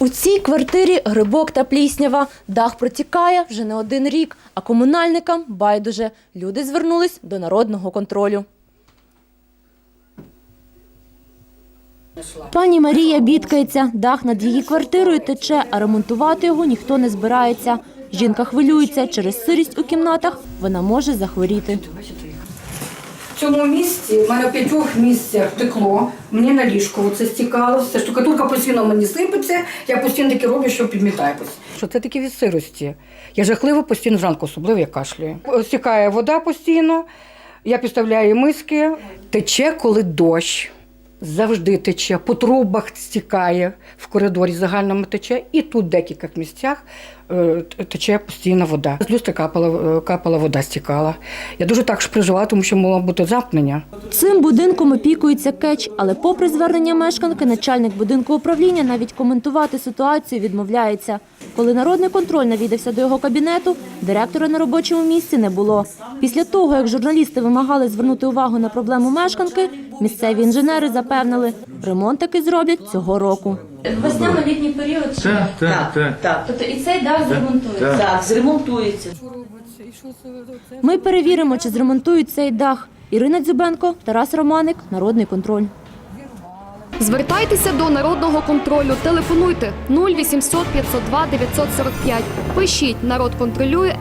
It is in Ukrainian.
У цій квартирі грибок та пліснява. Дах протікає вже не один рік, а комунальникам байдуже. Люди звернулись до народного контролю. Пані Марія бідкається. Дах над її квартирою тече, а ремонтувати його ніхто не збирається. Жінка хвилюється. Через сирість у кімнатах вона може захворіти. Цьому місці в мене в п'ятьох місцях текло, мені на ліжко оце стікало, все штукатурка постійно мені сипеться, я постійно таке роблю, що підмітаю. Що це таке від сирості? Я жахливо постійно зранку, особливо я кашлюю. Стікає вода постійно, я підставляю миски, тече, коли дощ. Завжди тече, по трубах стікає, в коридорі загальному тече, і тут в декількох місцях е, тече постійна вода. З люстри капала, е, капала вода, стікала. Я дуже так ж переживала, тому що могло бути замкнення. Цим будинком опікується Кетч, але попри звернення мешканки, начальник будинку управління навіть коментувати ситуацію відмовляється. Коли народний контроль навідався до його кабінету, директора на робочому місці не було. Після того, як журналісти вимагали звернути увагу на проблему мешканки, місцеві інженери запевнили, ремонт таки зроблять цього року. Весняно-літній період Так, так, так. Так, тобто і цей дах зремонтують. Так. так, зремонтується. Ми перевіримо, чи зремонтують цей дах. Ірина Дзюбенко, Тарас Романик, Народний контроль. Звертайтеся до народного контролю. Телефонуйте 0800 502 945. Пишіть народ контролює.